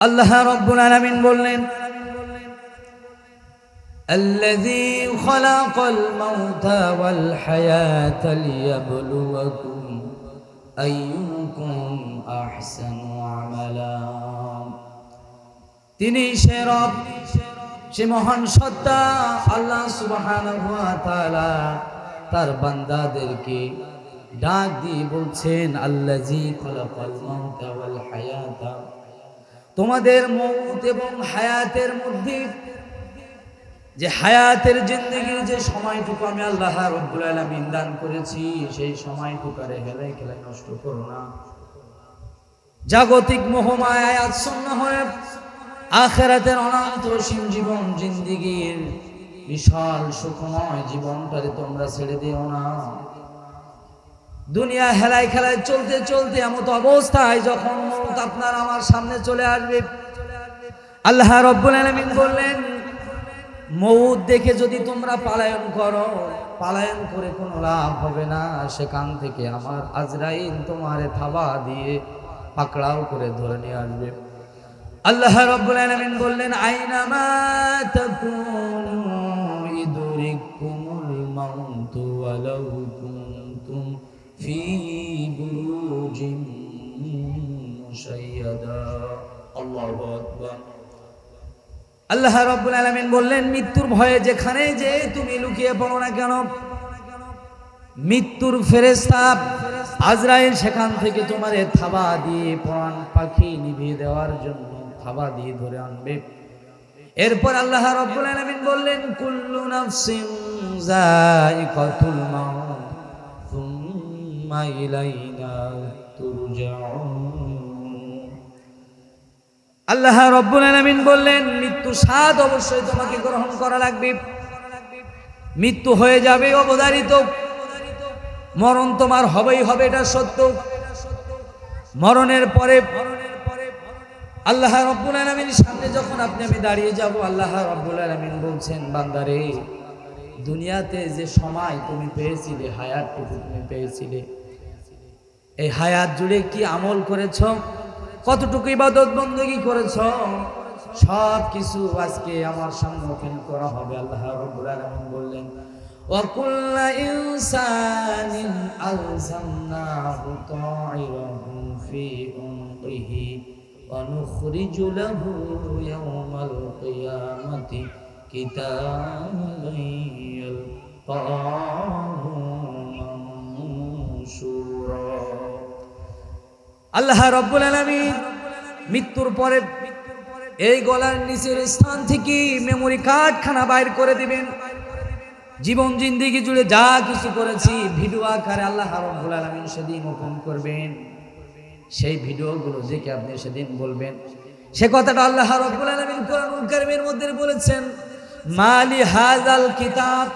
আল্লাহ রব্বুল আলামিন বললেন الذي خلق الموت والحياة ليبلوكم أيكم أحسن عملا তিনি সে রব সে মহান সত্তা আল্লাহ সুবহানাহু ওয়া তাআলা তার বান্দাদেরকে ডাক দিয়ে বলছেন আল্লাজি খলাকাল মাউতা ওয়াল হায়াতা তোমাদের মৌত এবং হায়াতের মধ্যে যে হায়াতের জিন্দগির যে সময়টুকু আমি আল্লাহ রব্বুল আলামিন দান করেছি, সেই সময়টুকারে হেলায় খেলায় নষ্ট করো না। জাগতিক মোহমায় আচ্ছন্ন হয়ে আখেরাতের অনন্ত সীম জীবন জিন্দিগির বিশাল সুখময় জীবনটারে তোমরা ছেড়ে দিও না। দুনিয়া হেলায় খেলায় চলতে চলতে এমত অবস্থায় যখন মৌত আপনার আমার সামনে চলে আসবে। আল্লাহ রব্বুল আলামিন বললেন মৌত দেখে যদি তোমরা পালায়ন করো, পালায়ন করে কোনো লাভ হবে না। সেখান থেকে আমার আজরাইল তোমারে থাবা দিয়ে পাকড়াও করে ধরে নিয়ে আসবে। আল্লাহ রব্বুল আলামিন বললেন আইনামা তাকুনু ইদরিকুমুল মাউতু ওয়ালাউ কুনতুম ফি আল্লাহু রব্বুল আলামিন বললেন, মৃত্যুর ভয়ে যেখানে যে তুমি লুকিয়ে পড়ো না কেন? মৃত্যুর ফেরেস্তা আজরাইল সেখান থেকে তোমারে থাবা দিয়ে প্রাণ পাখি নিভিয়ে দেওয়ার জন্য থাবা দিয়ে ধরে আনবে। এরপর আল্লাহ রব্বুল আলামিন বললেন, কুল্লু নাফসিন যায়িকাতুল মাউত, সুম্মা ইলাইনা তুরজাউন। আল্লাহ রব্বুল আলামিন বললেন মৃত্যু স্বাদ অবশ্যই তোমাকে গ্রহণ করা লাগবে। মৃত্যু হয়ে যাবে অবধারিত। মরণ তোমার হবেই হবে, এটা সত্য। মরণের পরে আল্লাহ রব্বুল আলামিন সামনে যখন আপনি, আমি দাঁড়িয়ে যাব, আল্লাহ রব্বুল আলামিন বলছেন, বান্দারে, দুনিয়াতে যে সময় তুমি পেয়েছিলে, হায়াতটুকু তুমি পেয়েছিলে, এই হায়াত জুড়ে কি আমল করেছ? কতটুকু ইবাদত বন্দী করেছ সব কিছু আজকে আমার সম্মুখীন করা হবে আল্লাহ রব্বুল আলামিন বললেন وكل إنسان ألزمناه طائره في عنقه ونخرج له يوم القيامة كتابا يلقاه আল্লাহ রব্বুল আলামিন মৃত্যুর পরে এই গলার নিচের স্থান থেকে মেমোরি কার্ডখানা বাইর করে দিবেন। জীবন জিন্দিগি জুড়ে যা কিছু করেছি, ভিডিও আকারে আল্লাহ রব্বুল আলামিন সেদিন ওপেন করবেন। সেই ভিডিওগুলো দেখে আপনি সেদিন বলবেন। সে কথাটা আল্লাহ রব্বুল আলামিন কোরআনুল কারীমের মধ্যে বলেছেন, মালি হাজাল কিতাব।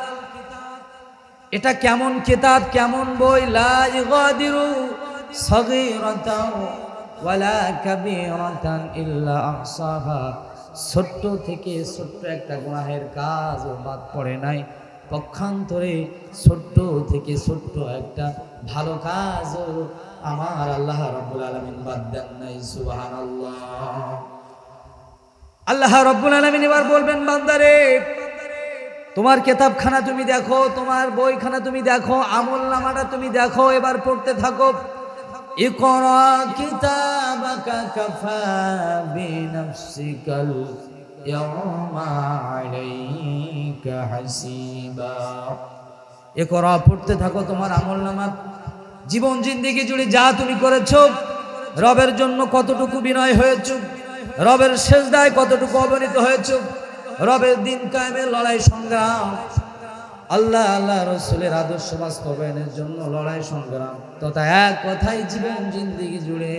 এটা কেমন কিতাব, কেমন বই? লা ইগাদিরু ওয়ালা কাবীরাতান ইল্লা আহসাহা। ছোট্ট থেকে ছোট্ট একটা গুনাহের কাজ বাদ পড়ে নাই। পক্ষান্তরে ছোট্ট থেকে ছোট্ট একটা ভালো কাজ আমার আল্লাহ রাব্বুল আলামিন বাদ দেন নাই, সুবহানাল্লাহ। আল্লাহ রাব্বুল আলামিন এবার বলবেন, বান্দারে, তোমার কেতাবখানা তুমি দেখো, তোমার বইখানা তুমি দেখো আমল নামাটা তুমি দেখো, এবার পড়তে থাকো। اقرأ كتابك كفى بنفسك اليوم عليك حسيبا اقرأ পড়তে থাকো তোমার আমল নামা জীবন জিন্দিগি জুড়ে যা তুমি করেছো রবের জন্য কতটুকু বিনয় হয়েছ রবের শেষদায় কতটুকু অবনীত হয়েছ রবের দিন কায়েমের লড়াই সংগ্রাম আল্লাহ আল্লাহ রসুলের আদর্শ বাস্তবায়নের জন্য লড়াই সংগ্রাম। তথা এক কথাই জীবন, জিন্দিগি জুড়ে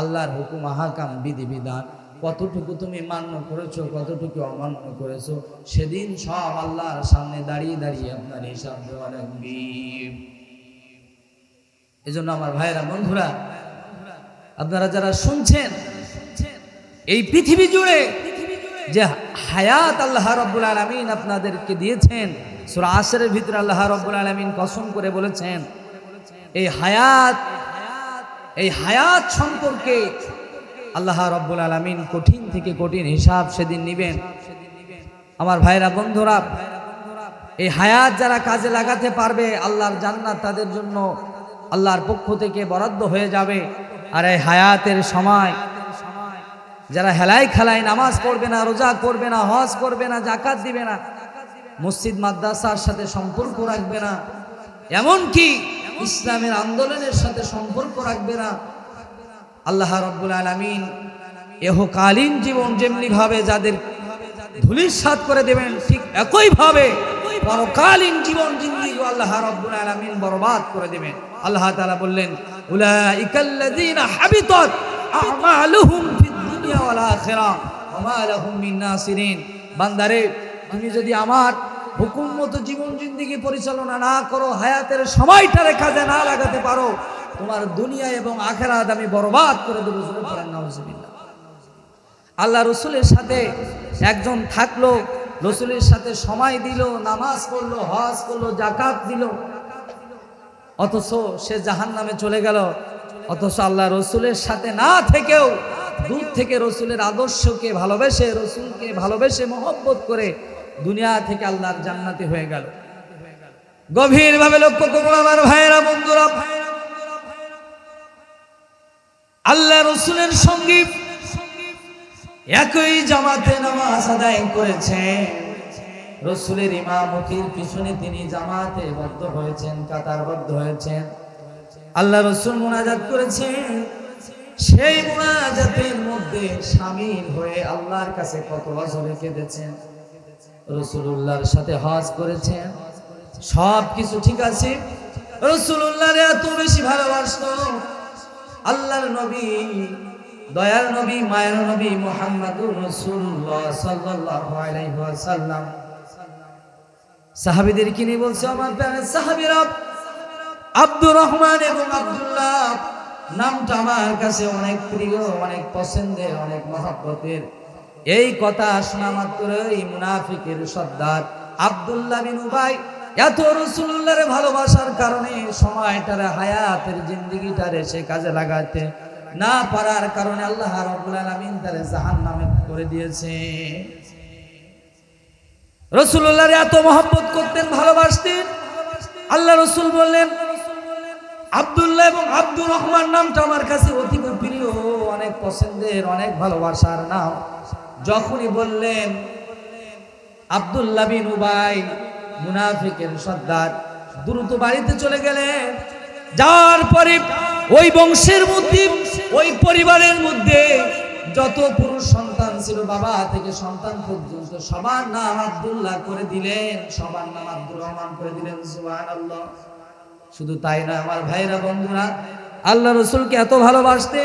আল্লাহর হুকুম, আহাকাম বিধিবিধান কতটুকু তুমি মান্য করেছ, কতটুকু অমান্য করেছ, সেদিন সব আল্লাহর সামনে দাঁড়িয়ে দাঁড়িয়ে আপনার হিসাব দেওয়া লাগবে। এই জন্য আমার ভাইরা বন্ধুরা, আপনারা যারা শুনছেন, এই পৃথিবী জুড়ে যে হায়াত আল্লাহ রব্বুল আলমিন আপনাদেরকে দিয়েছেন সুরা আসরের ভিতরে আল্লাহ রব্বুল আলমিন কসম করে বলেছেন, এই হায়াত এই হায়াত সম্পর্কে আল্লাহ রব্বুল আলমিন কঠিন থেকে কঠিন হিসাব সেদিন নিবেন। আমার ভাইরা, বন্ধুরা, এই হায়াত যারা কাজে লাগাতে পারবে, আল্লাহর জান্নাত তাদের জন্য আল্লাহর পক্ষ থেকে বরাদ্দ হয়ে যাবে। আর এই হায়াতের সময় যারা হেলাই খেলায় নামাজ পড়বে না, রোজা করবে না, হজ করবে না জাকাত দিবে না মসজিদ মাদ্রাসার সাথে সম্পর্ক রাখবে না। এমনকি ইসলামের আন্দোলনের সাথে সম্পর্ক রাখবে না। আল্লাহ রব্বুল আলমিন এহকালীন জীবন যেমনি ভাবে যাদের ধুলির সাত করে দেবেন, ঠিক একইভাবে পরকালীন জীবন জিন্দিগি আল্লাহ রব্বুল আলমিন বরবাদ করে দেবেন। আল্লাহ তালা বললেন বান্দারে তুমি যদি আমার হুকুম মতো জীবন জিন্দিগি পরিচালনা না করো, হায়াতের সময়টারে কাজে না লাগাতে পারো, তোমার দুনিয়া এবং আখেরাত আমি বরবাদ করে দেবো আল্লাহ রসুলের সাথে একজন থাকল, রসুলের সাথে সময় দিল, নামাজ পড়ল, হজ করল জাকাত দিল। অথচ সে জাহান নামে চলে গেল। অথচ আল্লাহ রসুলের সাথে না থেকেও দূর থেকে রসুলের আদর্শকে ভালোবেসে, রসুলকে ভালোবেসে মহব্বত করে দুনিয়া থেকে আল্লাহর জান্নাতি হয়ে গেল। গভীরভাবে লক্ষ্য করুন আমার ভাইয়েরা, বন্ধুরা। আল্লাহ রসুলের সঙ্গী একই জামাতে নামাজ আদায় করেছেন। রসুলের ইমামতির পিছনে তিনি জামাতে বদ্ধ হয়েছেন, কাতারবদ্ধ হয়েছেন। আল্লাহ রসুল মোনাজাত করেছেন। সেই মোনাজাতের মধ্যে সামিল হয়ে আল্লাহর কাছে কত বছরে কেঁদেছেন। রসুল্লাহর সাথে হজ করেছেন সব কিছু ঠিক আছে? রসুল্লাহর এত বেশি ভালোবাসত। আল্লাহর নবী দয়ার নবী, মায়ের নবী মোহাম্মদুর রসুল্লাহ আলাইহি ওয়াসাল্লাম। কি নিয়ে বলছে আমার প্রাণের সাহাবীরা আব্দুর রহমান এবং আব্দুল্লাহ। নামটা আমার কাছে অনেক প্রিয়, অনেক পছন্দের, অনেক মহব্বতের। এই কথা শোনা মাত্রই মুনাফিকের সর্দার আব্দুল্লাহ বিন উবাই। এত রসুল্লাহর ভালোবাসার কারণে সময়টারে হায়াতের জিন্দিগিটারে সে কাজে লাগাতে না পারার কারণে আল্লাহ রাব্বুল আলামিন করে দিয়েছে। রসুল্লাহর এত মহব্বত করতেন, ভালোবাসতেন। আল্লাহ রসুল বললেন, আব্দুল্লাহ এবং আব্দুর রহমান নামটা আমার কাছে অতি প্রিয়, অনেক পছন্দের, অনেক ভালোবাসার নাম। যখনই বললেন, আব্দুল্লাহ বিন উবাই, মুনাফিকের সর্দার, দ্রুত বাড়িতে চলে গেলেন যার পরে ওই বংশের মধ্যে, ওই পরিবারের মধ্যে যত পুরুষ সন্তান ছিল, বাবা থেকে সন্তান পর্যন্ত সবার নাম আব্দুল্লাহ করে দিলেন, সবার নাম আব্দুর রহমান করে দিলেন, সুবহানাল্লাহ। শুধু তাই না, আমার ভাইরা, বন্ধুরা, আল্লাহ রসুলকে এত ভালোবাসতে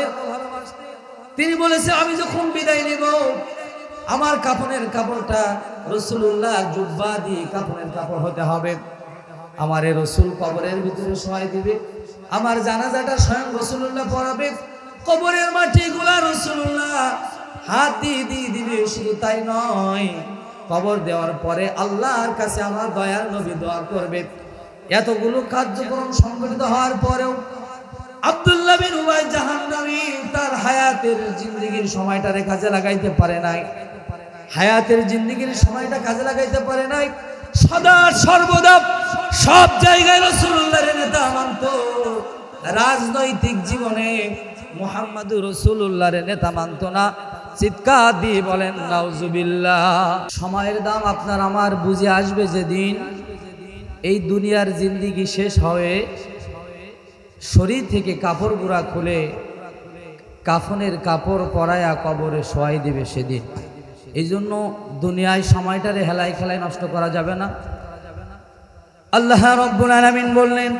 তিনি বলেছে, আমি যখন বিদায় নেব আমার কাপড়ের কাপড়টা রসুল্লাহ জুব্বা দিয়ে কাপড়ের কাপড় হতে হবে। আমার এ রসুল কবরের ভিতরে সহায় দিবে। আমার জানাজাটা স্বয়ং রসুল্লাহ পড়াবে। কবরের মাটি গুলা রসুল্লাহ হাত দিয়ে দিয়ে দিবে, শুধু তাই নয়, কবর দেওয়ার পরে আল্লাহর কাছে আমার দয়ার নবী দোয়া করবে। এতগুলো কার্যক্রম সংগঠিত হওয়ার পরেও আব্দুল্লাহ বিন উবাই জাহান্নামী তার হায়াতের জিন্দগির সময়টারে কাজে লাগাইতে পারে নাই। হায়াতের জিন্দগির সময়টা কাজে লাগাইতে পারে নাই। সদা সর্বদা সব জায়গায় রসুল্লাহর নেতা মানত। রাজনৈতিক জীবনে মোহাম্মদ রসুল্লাহর নেতা মানত না। চিৎকার দিয়ে বলেন, নাউজুবিল্লাহ। সময়ের দাম আপনার আমার বুঝে আসবে যেদিন এই দুনিয়ার জিন্দিগি শেষ হয়ে শরীর থেকে কাপড় গুঁড়া খুলে কাফনের কাপড় পরায়া কবরে শোয়াই দিবে সেদিন। এই জন্য দুনিয়ায় সময়টারে হেলাই খেলায় নষ্ট করা যাবে না আল্লাহ রব্বুল আলামিন বললেন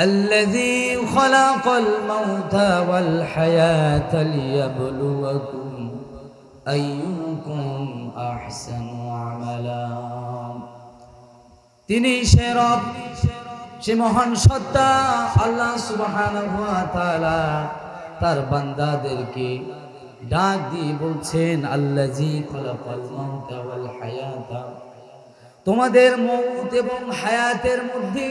الذي خلق الموت والحياة ليبلوكم أيكم أحسن عملا তিনি সে রব সে মহান সত্তা আল্লাহ সুবহানাহু ওয়া তাআলা তার বান্দাদেরকে ডাক দিয়ে বলছেন, আল্লাজি হায়াতা। তোমাদের মৌত এবং হায়াতের মধ্যে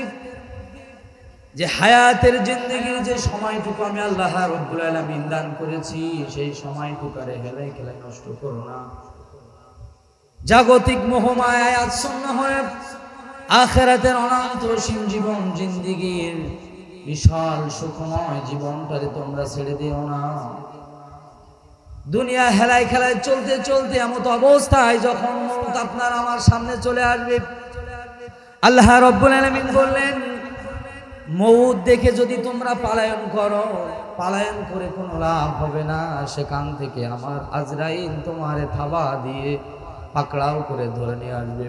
যে হায়াতের জিন্দগির যে সময়টুকু আমি আল্লাহ রব্বুল আলমিন দান করেছি, সেই সময়টুকারে হেলে খেলে নষ্ট করো না। জাগতিক মোহমায় আচ্ছন্ন হয়ে আখেরাতের অনন্ত জীবন, জিন্দিগির বিশাল সুখময় জীবনটারে তোমরা ছেড়ে দিও না। দুনিয়া হেলায় খেলায় চলতে চলতে এমত অবস্থায় যখন মৌত আপনার আমার সামনে চলে আসবে। আল্লাহ রব্বুল আলমিন বললেন মৌত দেখে যদি তোমরা পালায়ন করো, পালায়ন করে কোনো লাভ হবে না। সেখান থেকে আমার আজরাইল তোমারে থাবা দিয়ে পাকড়াও করে ধরে নিয়ে আসবে।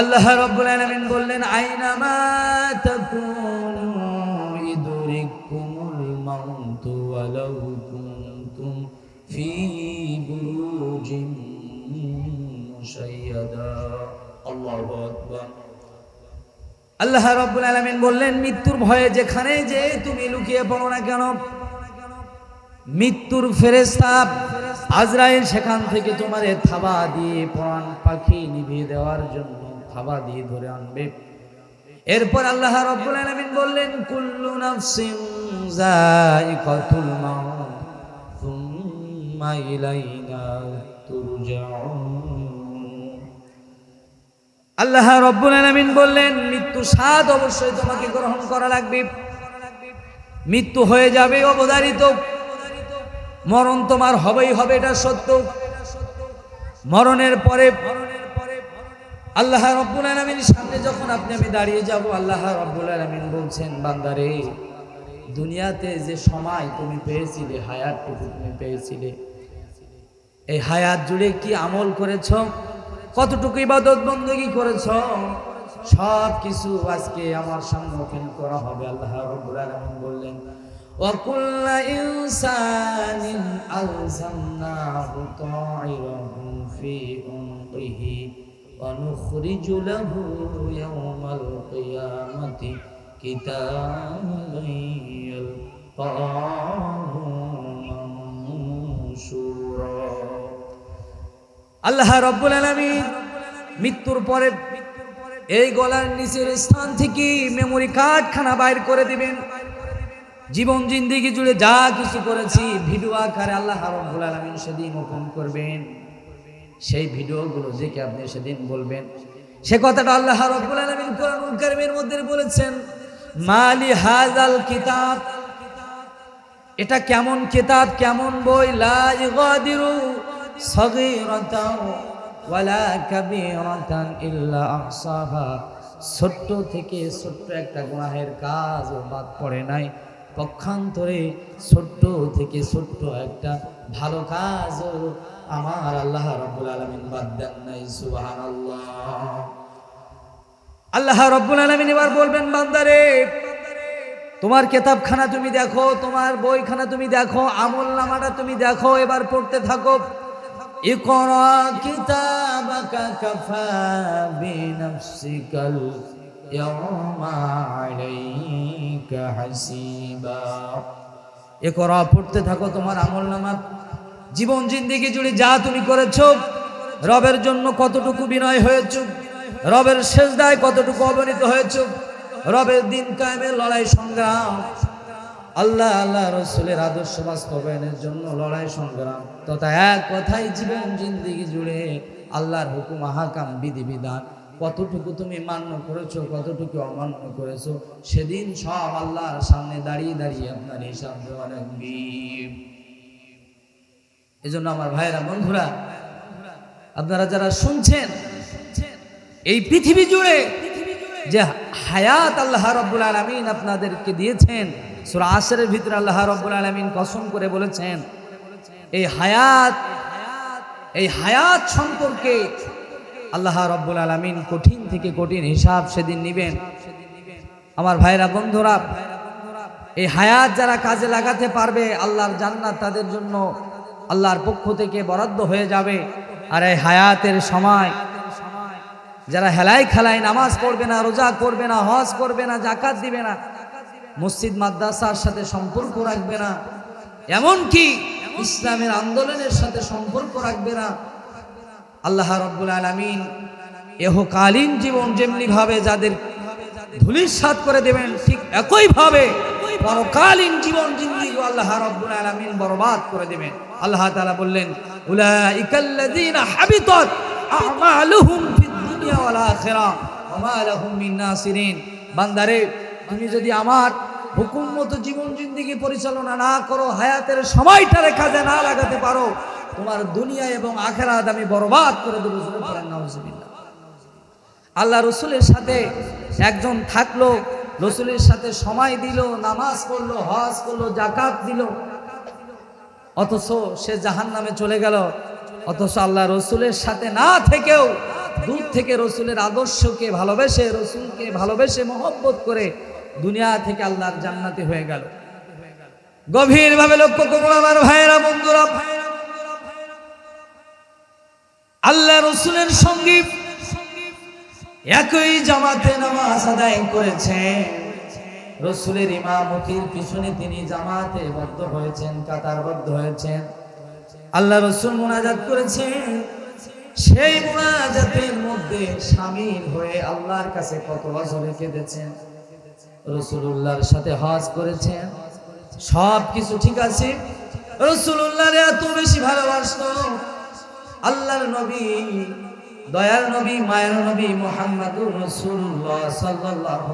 আল্লাহ রব্বুল আলামিন বললেন, আইনামা তাকুনু ফি বুরুজিন মুশাইয়াদা আল্লাহু আকবার আল্লাহ রব্বুল আলামিন বললেন, মৃত্যুর ভয়ে যেখানে যে তুমি লুকিয়ে পড়ো না কেন, মৃত্যুর ফেরেস্তা আজরাইল সেখান থেকে তোমারে থাবা দিয়ে প্রাণ পাখি নিভিয়ে দেওয়ার জন্য থাবা দিয়ে ধরে আনবে। এরপর আল্লাহ রব্বুল আলামিন বললেন, কুল্লু নাফসিন যায়িকাতুল মাউত। ইলাইনা তুরজাউন আল্লাহ রব্বুল আলামিন বললেন মৃত্যু স্বাদ অবশ্যই তোমাকে গ্রহণ করা লাগবে। মৃত্যু হয়ে যাবে অবধারিত। মরণ তোমার হবেই হবে, এটা সত্য। মরণের পরে আল্লাহ রব্বুল আলামিন সামনে যখন আপনি, আমি দাঁড়িয়ে যাব, আল্লাহ রব্বুল আলামিন বলছেন, বান্দারে, দুনিয়াতে যে সময় তুমি পেয়েছিলে, হায়াতটুকু তুমি পেয়েছিলে এই হায়াত জুড়ে কি আমল করেছ কতটুকু ইবাদত বন্দী করেছ সব কিছু আজকে আমার সম্মুখীন করা হবে আল্লাহ রব্বুল আলামিন বললেন وكل إنسان ألزمناه طائره في عنقه ونخرج له يوم القيامة كتابا يلقاه منشورا আল্লাহ রব্বুল আলামিন মৃত্যুর পরে এই গলার নিচের স্থান থেকে মেমোরি কার্ড খানা বাইর করে দিবেন। জীবন জিন্দিগি জুড়ে যা কিছু করেছি ভিডিও আকারে আল্লাহ রব্বুল আলামিন সেদিন ওপেন করবেন। সেই ভিডিওগুলো দেখে আপনি সেদিন বলবেন। সে কথাটা আল্লাহ রব্বুল আলামিন কোরআনুল কারীমের মধ্যে বলেছেন, মালি হাজাল কিতাব। এটা কেমন কিতাব, কেমন বই? লা ইগাদিরু সগীরাতাও, ওয়ালা কাবীরাতান ইল্লা আহসাহা। ছোট্ট থেকে ছোট্ট একটা গুনাহের কাজ বাদ পড়ে নাই। পক্ষান্তরে ছোট্ট থেকে ছোট্ট একটা ভালো কাজ আমার আল্লাহ রব্বুল আলামিন বাদ দেন নাই, সুবহানাল্লাহ। আল্লাহ রব্বুল আলামিন এবার বলবেন, বান্দারে, তোমার কেতাবখানা তুমি দেখো, তোমার বইখানা তুমি দেখো, আমল নামাটা তুমি দেখো, এবার পড়তে থাকো। ইকরা কিতাবাকা কাফা বিনাফসিকাল ইয়াওমা আলাইকা হাসিবা ইকরা পড়তে থাকো তোমার আমল নামা। জীবন জিন্দিগি জুড়ে যা তুমি করেছ, রবের জন্য কতটুকু বিনয় হয়েছো, রবের শেষদায় কতটুকু অবনীত হয়েছো, রবের দিন কায়েমের লড়াই সংগ্রাম আল্লাহ আল্লাহ রসুলের আদর্শ বাস্তবায়নের জন্য লড়াই সংগ্রাম তথা এক কথাই জীবন জিন্দিগি জুড়ে আল্লাহর হুকুম, আহাকাম, বিধিবিধান। কতটুকু তুমি মান্য করেছ, কতটুকু অমান্য করেছ, সেদিন সব আল্লাহর সামনে দাঁড়িয়ে দাঁড়িয়ে আপনার হিসাব দেওয়া লাগবে। এই জন্য আমার ভাইয়েরা, বন্ধুরা, আপনারা যারা শুনছেন, এই পৃথিবী জুড়ে যে হায়াত আল্লাহ রব্বুল আলমিন আপনাদেরকে দিয়েছেন সুরা আসরের ভিতরে আল্লাহ রব্বুল আলমিন কসম করে বলেছেন, এই হায়াত এই হায়াত সম্পর্কে আল্লাহ রব্বুল আলমিন কঠিন থেকে কঠিন হিসাব সেদিন নিবেন। আমার ভাইরা বন্ধুরা, এই হায়াত যারা কাজে লাগাতে পারবে, আল্লাহর জান্নাত তাদের জন্য আল্লাহর পক্ষ থেকে বরাদ্দ হয়ে যাবে। আর এই হায়াতের সময় যারা হেলাই খেলায় নামাজ পড়বে না, রোজা করবে না, হজ করবে না জাকাত দিবে না মসজিদ, মাদ্রাসার সাথে সম্পর্ক রাখবে না। এমনকি ইসলামের আন্দোলনের সাথে সম্পর্ক রাখবে না। আল্লাহ রব্বুল আলমিন এহকালীন জীবন যেমনি ভাবে যাদের ধুলির সাত করে দেবেন, ঠিক একইভাবে পরকালীন জীবন জিন্দিগি আল্লাহ রাব্বুল আলামিন বরবাদ করে দেবেন। আল্লাহ তাআলা বললেন বান্দারে তুমি যদি আমার হুকুম মতো জীবন জিন্দিগি পরিচালনা না করো, হায়াতের সময়টারে কাজে না লাগাতে পারো, তোমার দুনিয়া এবং আখেরাত আমি বরবাদ করে দেবো আল্লাহ রসুলের সাথে একজন থাকল, রসুলের সাথে সময় দিল, নামাজ পড়ল, হজ করল জাকাত দিল। অথচ সে জাহান নামে চলে গেল। অথচ আল্লাহ রসুলের সাথে না থেকেও দূর থেকে রসুলের আদর্শকে ভালোবেসে, রসুলকে ভালোবেসে মহব্বত করে দুনিয়া থেকে আল্লাহর জান্নাতি হয়ে গেল। গভীরভাবে লক্ষ্য করব আমার ভাইয়েরা, বন্ধুরা। আল্লাহ রসুলের সংগীত একই জামাতে নামাজ আদায় করেছেন রসুলের ইমামতির পিছনে তিনি জামাতে বদ্ধ হয়েছেন, কাতারবদ্ধ হয়েছেন। আল্লাহ রসুল মোনাজাত করেছেন। সেই মোনাজাতের মধ্যে সামিল হয়ে আল্লাহর কাছে কত বছরে কেঁদেছেন। রসুল্লাহর সাথে হজ করেছেন। সব কিছু ঠিক আছে? রসুল্লাহরে এত বেশি ভালোবাসতো। আল্লাহর নবী দয়ার নবী, মায়ের নবী মোহাম্মদুর রসুল্লাহ সাল্লাল্লাহু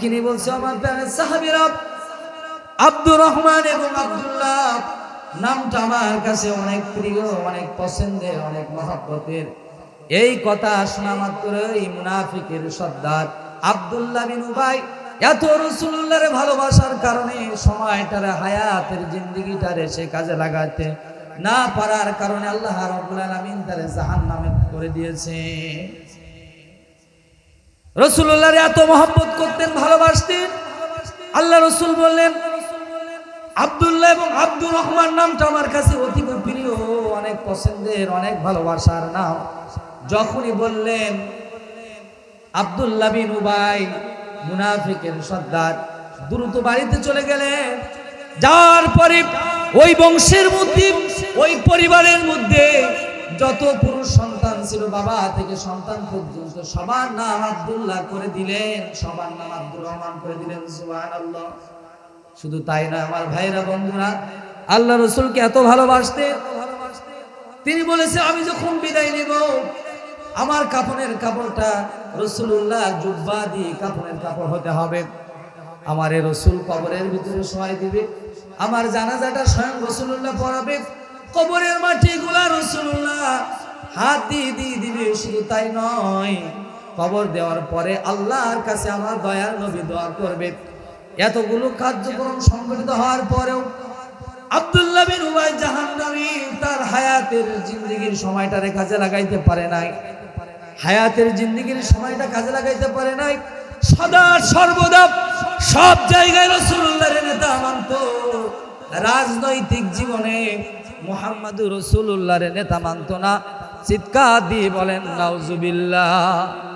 কি নিয়ে বলছে আমার প্রাণের সাহাবীরা আব্দুর রহমান এবং আব্দুল্লাহ। নামটা আমার কাছে অনেক প্রিয়, অনেক পছন্দের, অনেক মহব্বতের। এই কথা শোনা মাত্রই মুনাফিকের সর্দার আব্দুল্লাহ বিন উবাই। এত রসুল্লাহর ভালোবাসার কারণে সময়টারে, হায়াতের জিন্দিগিটারে সে কাজে লাগাতে না পারার কারণে আল্লাহ রাব্বুল তারে জাহান্নামে করে দিয়েছে। রসুল্লাহর এত মহব্বত করতেন, ভালোবাসতেন। আল্লাহ রসুল বললেন, আব্দুল্লাহ এবং আব্দুর রহমান নামটা আমার কাছে অতি প্রিয়, অনেক পছন্দের, অনেক ভালোবাসার নাম। যখনই বললেন, আব্দুল্লাহ বিন উবাই, মুনাফিকের সর্দার, দ্রুত বাড়িতে চলে গেলেন। যার পরে ওই বংশের মধ্যে, ওই পরিবারের মধ্যে যত পুরুষ সন্তান ছিল, বাবা থেকে সন্তান পর্যন্ত সবার নাম আব্দুল্লাহ করে দিলেন, সবার নাম আব্দুর রহমান করে দিলেন, সুবহানাল্লাহ। শুধু তাই না, আমার ভাইরা বন্ধুরা, আল্লাহ রসুলকে এত ভালোবাসতেন। তিনি বলেছে, আমি যখন বিদায় নেব আমার কাপড়ের কাপড়টা রসুল্লাহ জুব্বা দিয়ে কাপড়ের কাপড় হতে হবে। আমার রসুল কবরের ভিতরে সহায় দিবে। আমার জানাজাটা স্বয়ং রসুল্লাহ পড়াবে। কবরের মাটি গুলা রসুল্লাহ হাত দিয়ে দিয়ে দিবে, শুধু তাই নয়, কবর দেওয়ার পরে আল্লাহর কাছে আমার দয়ার নবী দোয়া করবে। এতগুলো কার্যক্রম সংগঠিত হওয়ার পরেও আব্দুল্লাহ বিন উবাই জাহান্নামী তার হায়াতের জিন্দগির সময়টারে কাজে লাগাইতে পারে নাই। হায়াতের জিন্দিগির সময়টা কাজে লাগাইতে পারে নাই। সদা সর্বদা সব জায়গায় রসুল্লাহর নেতা মানত। রাজনৈতিক জীবনে মোহাম্মদুর রসুল্লাহর নেতা মানত না। চিৎকার দিয়ে বলেন, নাউজুবিল্লাহ।